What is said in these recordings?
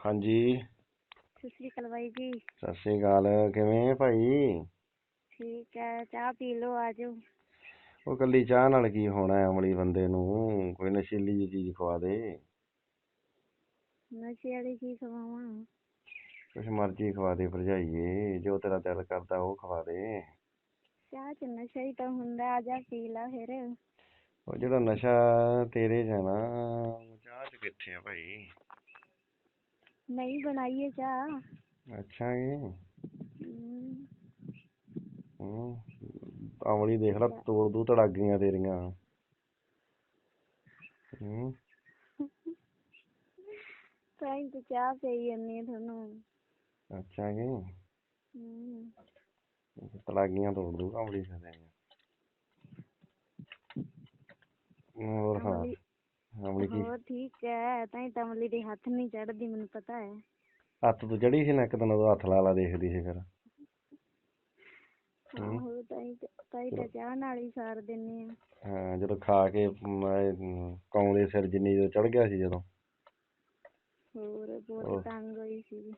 ਹਾਂਜੀ। ਸਤਿ ਸ਼੍ਰੀ ਅਕਾਲ ਬਾਈ ਜੀ। ਸਤਿ ਸ੍ਰੀ ਅਕਾਲ ਕਿਵੇਂ ਭਾਈ? ਠੀਕ ਹੈ ਚਾਹ ਪੀ ਲਓ ਆ ਜਾਓ ਉਹ ਕੱਲੀ ਚਾਹ ਨਾਲ ਕੀ ਹੋਣਾ ਹੈ ਅਮਲੀ ਬੰਦੇ ਨੂੰ ਕੋਈ ਨਸ਼ੀਲੀ ਜਿਹੀ ਚੀਜ਼ ਖਵਾ ਦੇ। ਨਸ਼ੇ ਵਾਲੀ ਖਵਾਵਾਂ? ਕੁਛ ਮਰਜ਼ੀ ਖਵਾ ਦੇ ਭਰਜਾਈਏ ਜੋ ਤੇਰਾ ਦਿਲ ਕਰਦਾ ਉਹ ਖਵਾ ਦੇ। ਚਾਹ ਚ ਨਸ਼ਾ ਹੀ ਤਾਂ ਹੁੰਦਾ ਆ ਜਾ ਪੀ ਲਾ ਫਿਰ। ਉਹ ਜਿਹੜਾ ਨਸ਼ਾ ਤੇਰੇ 'ਚ ਹੈ ਨਾ ਉਹ ਚਾਹ 'ਚ ਕਿੱਥੇ ਆ ਭਾਈ? ਚਾਹ। ਅੱਛਾ ਜੀ। ਹਮ, ਹੂੰ ਅਮਲੀ ਦੇਖ ਲੈ ਤੋੜ ਦੂ ਤੜਾਗੀਆਂ ਤੇਰੀਆਂ। ਹੂੰ। ਤਾਂ ਹੀ ਤਾਂ ਚਾਹ ਪਈ ਆ ਤੁਹਾਨੂੰ। ਅੱਛਾ ਜੀ। ਹਮ, ਤੜਾਗੀਆਂ ਤੋੜ ਦੂ ਅਮਲੀ ਸਾਡੇ ਹੋਰ ਹਾਂ ਅਮਲੀ ਹੋਰ ਠੀਕ ਹੈ ਤਾਂ ਹੀ ਤਾਂ ਅਮਲੀ ਦੇ ਹੱਥ ਨਹੀਂ ਚੜਦੀ ਮੈਨੂੰ ਪਤਾ ਹੈ ਹੱਥ ਤੋਂ ਚੜੀ ਸੀ ਨਾ ਇੱਕ ਦਿਨ ਉਹਦਾ ਹੱਥ ਲਾ ਲਾ ਦੇਖਦੀ ਸੀ ਫਿਰ। ਹਮ। ਆਹੋ ਤਾਂ ਹੀ ਤਾਂ- ਤਾਂ ਹੀ ਤਾਂ ਚਾਹ ਨਾਲ ਹੀ ਸਾਰ ਦਿੰਨੇ ਆ। ਹਾਂ ਜਦੋਂ ਖਾ ਕੇ ਮੈਂ ਕੌਂ ਦੇ ਸਿਰ ਜਿੰਨੀ ਜਦੋਂ ਚੜ ਗਿਆ ਸੀ ਜਦੋਂ। ਹੋਰ ਬਹੁਤ ਤੰਗ ਹੋਈ ਸੀ।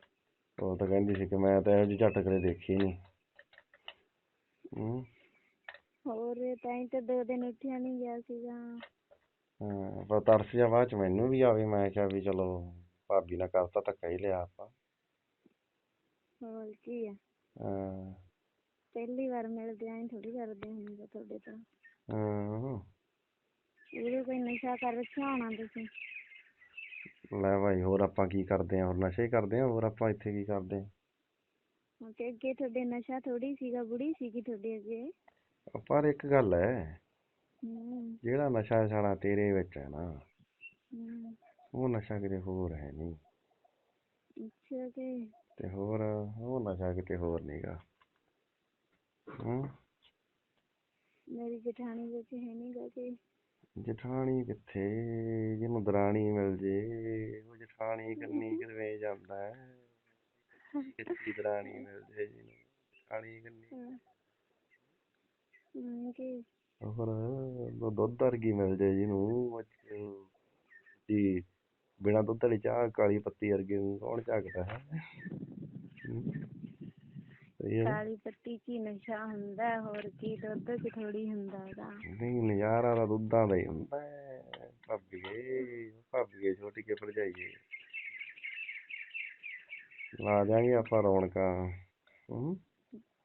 ਉਹ ਤਾਂ ਕਹਿੰਦੀ ਸੀ ਕਿ ਮੈਂ ਤਾਂ ਇਹੋ ਜਿਹੀ ਝੱਟ ਕਦੇ ਦੇਖੀ ਨਹੀਂ ਹੂੰ। ਹੋਰ ਤਾਂ ਹੀ ਤਾਂ ਦੋ ਦਿਨ ਉੱਠਿਆ ਨਹੀਂ ਗਿਆ ਸੀਗਾ। ਪਰ ਤਰਸ ਜਿਹਾ ਬਾਅਦ ਚ ਮੈਨੂੰ ਵੀ ਆਵੇ ਮੈਂ ਕਿਹਾ ਵੀ ਚਲੋ ਭਾਬੀ ਨਾਲ ਕਰਤਾ ਧੱਕਾ ਹੀ ਲਿਆ ਆਪਾਂ। ਹੋਰ ਕੀ ਆ? ਹਾਂ। ਪਹਿਲੀ ਵਾਰ ਮਿਲਦੇ ਆਂ ਥੋੜੀ ਕਰਦੇ ਹੁੰਦੇ ਤੁਹਾਡੇ ਤੋਂ। ਹਾਂ। ਇਹਦੇ ਕੋਈ ਨਸ਼ਾ ਕਰ ਰੱਖਿਆ ਹੋਣਾ ਤੁਸੀਂ? ਲੈ ਭਾਈ ਹੋਰ ਆਪਾਂ ਕੀ ਕਰਦੇ ਆ ਹੋਰ ਨਸ਼ੇ ਹੀ ਕਰਦੇ ਆ ਹੋਰ ਆਪਾਂ ਇੱਥੇ ਕੀ ਕਰਦੇ ਆ? ਹੁਣ ਤੇ ਅੱਗੇ ਤੁਹਾਡੇ ਨਸ਼ਾ ਥੋੜੀ ਸੀਗਾ ਬੁੜੀ ਸੀਗੀ ਤੁਹਾਡੇ ਅੱਗੇ? ਪਰ ਇੱਕ ਗੱਲ ਹੈ ਜਿਹੜਾ ਨਸ਼ਾ ਸਾਲਾ ਤੇਰੇ ਵਿੱਚ ਹੈ ਨਾ ਉਹ ਨਸ਼ਾ ਕਿਤੇ ਹੋਰ ਹੈ ਨਹੀਂ ਅੱਛਾ ਤੇ ਹੋਰ ਉਹ ਨਸ਼ਾ ਕਿਤੇ ਹੋਰ ਨਹੀਂਗਾ ਹੂੰ। ਮੇਰੀ ਜਠਾਣੀ ਵਿੱਚ ਹੈ ਨਹੀਂ ਗਾ ਕਿ। ਜਠਾਣੀ ਕਿੱਥੇ? ਜਿਹਨੂੰ ਦਰਾਣੀ ਮਿਲ ਜੇ ਉਹ ਜਠਾਣੀ ਕੰਨੀ ਕਿਵੇਂ ਜਾਂਦਾ ਹੈ? ਕਿੱਥੇ ਦਰਾਣੀ ਮਿਲ ਜੇ ਜਿਹਨੂੰ? ਜਠਾਣੀ ਕੰਨੀ। ਕਿ? ਹੋਰ ਦੁੱਧ ਵਰਗੀ ਮਿਲ ਜੇ ਜਿਹਨੂੰ ਜੀ ਬਿਨਾ ਦੁੱਧ ਵਾਲੀ ਚਾਹ ਕਾਲੀ ਪੱਤੀ ਵਰਗੀ ਨੂੰ ਕੌਣ ਝਾਕਦਾ ਹੈ? ਕਾਲੀ ਪੱਤੀ ਕੀ ਨਸ਼ਾ ਹੁੰਦਾ ਹੈ, ਹੋਰ ਕੀ ਦੁੱਧ ਚ ਥੋੜੀ ਹੁੰਦਾ ਹੈਗਾ ਨਹੀਂ ਨਜ਼ਾਰਾ ਤਾਂ ਦੁੱਧਾਂ ਦਾ ਹੀ ਹੁੰਦਾ ਹੈ। ਭਾਬੀਏ ਭਾਬੀਏ ਛੋਟੀ ਕੇ ਭਰਜਾਈਏ ਲਾ ਦਿਆਂਗੇ ਆਪਾਂ ਰੌਣਕਾਂ। ਹੂੰ।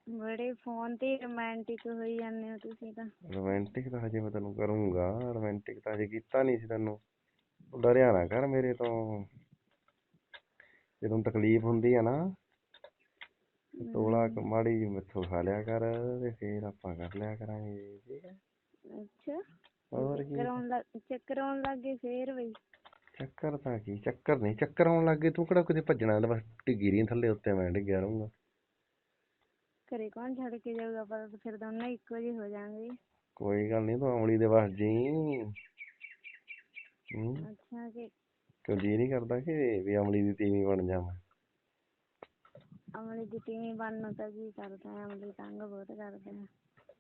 ਬੜੇ ਫੋਨ ਤੇ ਰੋਮਾਂਟਿਕ ਹੋਈ ਜਾਂਦੇ ਹੋ ਤੁਸੀਂ ਤਾਂ। ਰੋਮਾਂਟਿਕ ਤਾਂ ਹਜੇ ਮੈਂ ਤੈਨੂੰ ਕਰੂੰਗਾ ਰੋਮਾਂਟਿਕ ਤਾਂ ਹਜੇ ਕੀਤਾ ਨਹੀਂ ਸੀ ਤੈਨੂੰ। ਤੂੰ ਡਰਿਆ ਨਾ ਕਰ ਮੇਰੇ ਤੋਂ। ਜਦੋਂ ਤਕਲੀਫ ਹੁੰਦੀ ਆ ਨਾ ਤੋਲਾ ਕੁ ਮਾੜੀ ਜਿਹੀ ਮੈਥੋਂ ਖਾ ਲਿਆ ਕਰ ਤੇ ਫੇਰ ਆਪਾਂ ਕਰ ਲਿਆ ਕਰਾਂਗੇ ਠੀਕ ਹੈ ਅੱਛਾ। ਹੋਰ ਕੀ? ਚੱਕਰ ਆਉਣ ਲੱਗ ਚੱਕਰ ਆਉਣ ਲੱਗ ਫੇਰ ਬਈ। ਚੱਕਰ ਤਾਂ ਕੀ ਚੱਕਰ ਨਹੀਂ ਚੱਕਰ ਆਉਣ ਲੱਗ ਤੂੰ ਕਿਹੜਾ ਕਿਤੇ ਭੱਜਣਾ ਬਸ ਡਿੱਗੀ ਰਹੀ ਥੱਲੇ ਉੱਤੇ ਮੈਂ ਡਿੱਗਿਆ ਰਹੂੰਗਾ। ਘਰੇ ਕੌਣ ਛੱਡ ਕੇ ਜਾਊਗਾ ਪਰ ਫਿਰ ਦੋਨੇ ਇੱਕੋ ਜਿਹੇ ਹੋ ਜਾਣਗੇ। ਕੋਈ ਗੱਲ ਨਹੀਂ ਤੂੰ ਅਮਲੀ ਦੇ ਵਸ ਜੀ ਹੂੰ। ਅੱਛਾ ਕਿ ਕਿਉਂ ਜੀ ਨਹੀਂ ਕਰਦਾ ਕਿ ਵੀ ਅਮਲੀ ਦੀ ਤੀਵੀਂ ਬਣ ਜਾਵਾਂ ਅਮਲੀ ਦੀ ਟੀਵੀ ਬਣਨ ਤਾਂ ਕੀ ਕਰਦਾ ਹੈ ਅਮਲੀ ਤੰਗ ਬਹੁਤ ਕਰਦੇ। ਆ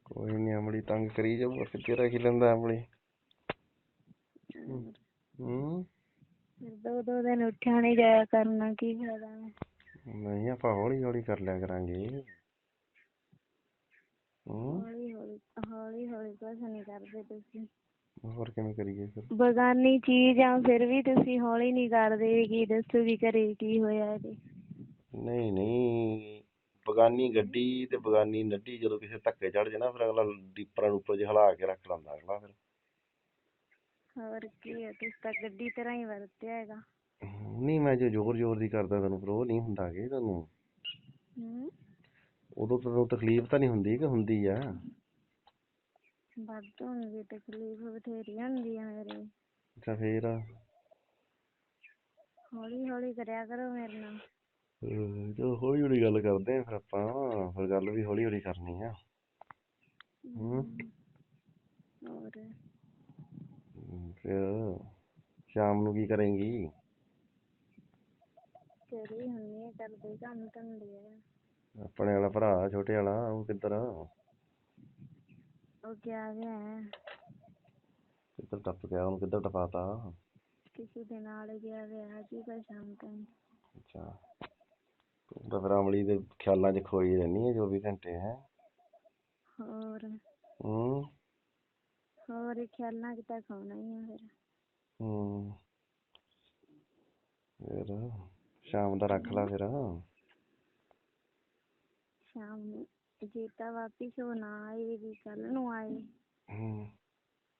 ਕੋਈ ਨਹੀਂ ਅਮਲੀ ਤੰਗ ਕਰੀ ਜਾਊਗਾ ਫਿਰ ਤੇਰਾ ਕੀ ਲੈਂਦਾ ਅਮਲੀ। ਹੂੰ। ਫਿਰ ਦੋ ਦੋ ਦਿਨ ਉੱਠਿਆ ਨਹੀਂ ਜਾਇਆ ਕਰਨਾ ਕੀ ਫਾਇਦਾ। ਹੈ ਨਹੀਂ ਆਪਾਂ ਹੌਲੀ ਹੌਲੀ ਕਰ ਲਿਆ ਕਰਾਂਗੇ। ਹੂੰ ਹੌਲੀ ਹੌਲੀ ਹੌਲੀ ਹੌਲੀ ਕੁਛ ਨਹੀਂ ਕਰਦੇ ਤੁਸੀਂ। ਹੋਰ ਕਿਵੇਂ ਕਰੀਏ ਫਿਰ? ਬਗਾਨੀ ਚੀਜ਼ ਆ ਫਿਰ ਵੀ ਤੁਸੀਂ ਹੌਲੀ ਨਹੀਂ ਕਰਦੇ ਕੀ ਦੱਸੋ ਵੀ ਘਰੇ ਕੀ ਹੋਇਆ ਇਹਦੇ ਨਹੀਂ ਨਹੀਂ। ਬਗਾਨੀ ਗੱਡੀ ਤੇ ਬਗਾਨੀ ਨੱਡੀ ਜਦੋਂ ਕਿਸੇ ਧੱਕੇ ਚੜ ਜੇ ਨਾ ਫਿਰ ਅਗਲਾ ਡੀਪਰਾਂ ਉੱਪਰ ਜਿਹਾ ਹਿਲਾ ਕੇ ਰੱਖ ਲੈਂਦਾ ਅਗਲਾ ਫਿਰ। ਹੋਰ ਕੀ ਹੈ ਤੁਸੀਂ ਤਾਂ ਗੱਡੀ ਤਰ੍ਹਾਂ ਹੀ ਵਰਤਿਆ ਹੈਗਾ। ਨਹੀਂ ਮੈਂ ਜੋ ਜ਼ੋਰ ਜ਼ੋਰ ਦੀ ਕਰਦਾ ਤੈਨੂੰ ਫਿਰ ਉਹ ਨਹੀਂ ਹੁੰਦਾ ਕਿ ਤੈਨੂੰ। ਹੂੰ। ਉਦੋਂ ਤੈਨੂੰ ਤਕਲੀਫ ਤਾਂ ਨਹੀਂ ਹੁੰਦੀ ਕਿ ਹੁੰਦੀ ਆ। ਵੱਧ ਹੁੰਦੀ ਤਕਲੀਫ ਬਥੇਰੀ ਹੁੰਦੀ ਆ ਮੇਰੇ। ਅੱਛਾ ਫੇਰ? ਹੌਲੀ ਹੌਲੀ ਕਰਿਆ ਕਰੋ ਮੇਰੇ ਨਾਲ। ਅਹ ਚਲੋ ਹੌਲੀ ਹੌਲੀ ਗੱਲ ਕਰਦੇ ਆ ਫਿਰ ਆਪਾਂ ਫਿਰ ਗੱਲ ਵੀ ਹੌਲੀ ਹੌਲੀ ਕਰਨੀ ਆ। ਹੋਰ? ਹਮ, ਫਿਰ ਸ਼ਾਮ ਨੂੰ ਕੀ ਕਰੇਂਗੀ? ਘਰੇ ਹੀ ਹੁੰਦੀ ਆ ਕਰਦੇ ਕੰਮ ਧੰਦੇ ਆ। ਆਪਣੇ ਵਾਲਾ ਭਰਾ ਛੋਟੇ ਵਾਲਾ ਉਹ ਕਿੱਧਰ ਉਹ ਗਿਆ ਗਿਆ ਹੈ। ਕਿੱਧਰ ਟੱਪ ਗਿਆ ਉਹਨੂੰ ਕਿੱਧਰ ਟਪਾਤਾ? ਕਿਸੇ ਦੇ ਨਾਲ ਗਿਆ ਗਿਆ ਜੀ ਸ਼ਾਮ ਤਾਈਂ ਅੱਛਾ। ਤੂੰ ਤਾਂ ਫਿਰ ਅਮਲੀ ਦੇ ਖਿਆਲਾਂ 'ਚ ਖੋਈ ਰਹਿੰਦੀ ਹੈ 24 ਘੰਟੇ ਹੈ? ਹੋਰ? ਹੂੰ? ਹੋਰ ਖਿਆਲਾਂ ਕਿ ਤਾਂ ਖਾਣਾ ਹੀ ਆ ਫਿਰ। ਹੂੰ। ਫਿਰ ਸ਼ਾਮ ਦਾ ਰੱਖ ਲਾ ਫਿਰ। ਸ਼ਾਮ ਨੂੰ। ਜੇ ਤਾਂ ਵਾਪਿਸ ਉਹ ਨਾ ਆਏ ਵੀ ਕੱਲ ਨੂੰ ਆਏ। ਹੂੰ।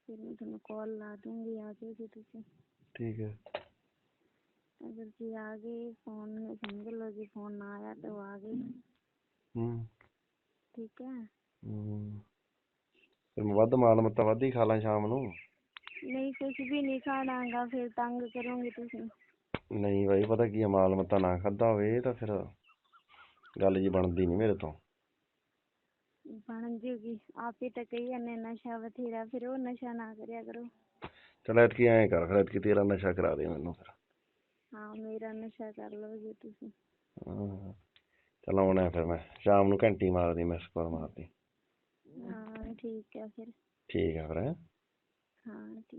ਫਿਰ ਮੈਂ ਤੁਹਾਨੂੰ ਕਾਲ ਲਾ ਦੂੰਗੀ ਆ ਜਾਓ ਜੀ ਤੁਸੀਂ। ਠੀਕ ਹੈ। ਅਗਰ ਜੀ ਆ ਗਏ ਫੋਨ ਸਮਝ ਲਓ ਜੀ ਫੋਨ ਨਾ ਆਇਆ ਤਾਂ ਉਹ ਆ ਗਏ। ਹੂੰ। ਠੀਕ ਹੈ। ਹੂੰ। ਫਿਰ ਮੈਂ ਵੱਧ ਮਾਲ ਮੱਤਾ ਵੱਧ ਹੀ ਖਾ ਲਾਂ ਸ਼ਾਮ ਨੂੰ। ਨਹੀਂ ਕੁਛ ਵੀ ਨਹੀਂ ਖਾਣਾਗਾ ਫਿਰ ਤੰਗ ਕਰੋਗੇ ਤੁਸੀਂ। ਨਹੀਂ ਬਾਈ ਪਤਾ ਕੀ ਆ ਮਾਲ ਮੱਤਾ ਨਾ ਖਾਦਾ ਹੋਵੇ ਤਾਂ ਫਿਰ ਗੱਲ ਜੀ ਬਣਦੀ ਨਹੀਂ ਮੇਰੇ ਤੋਂ। ਬਣ ਜੂਗੀ। ਆਪ ਹੀ ਤਾਂ ਕਹੀ ਜਾਂਦੇ ਨਸ਼ਾ ਬਥੇਰਾ ਫਿਰ ਉਹ ਨਸ਼ਾ ਨਾ ਕਰਿਆ ਕਰੋ। ਚਲ ਐਤਕੀ ਐਂ ਕਰ ਫਿਰ ਐਤਕੀ ਤੇਰਾ ਨਸ਼ਾ ਕਰਾ ਦੇ ਮੈਨੂੰ ਫਿਰ। ਹਾਂ ਮੇਰਾ ਨਸ਼ਾ ਕਰ ਲਓ ਜੀ ਤੁਸੀਂ। ਹਾਂ। ਚਲ ਆਉਣਾ ਫਿਰ ਮੈਂ। ਸ਼ਾਮ ਨੂੰ ਘੰਟੀ ਮਾਰਦੀ ਮੈਂ ਸਕੋਰ ਮਾਰਦੀ। ਹਾਂ ਠੀਕ ਹੈ ਫਿਰ। ਠੀਕ ਹੈ ਫਿਰ ਹੈਂ। ਹਾਂ ਠੀਕ।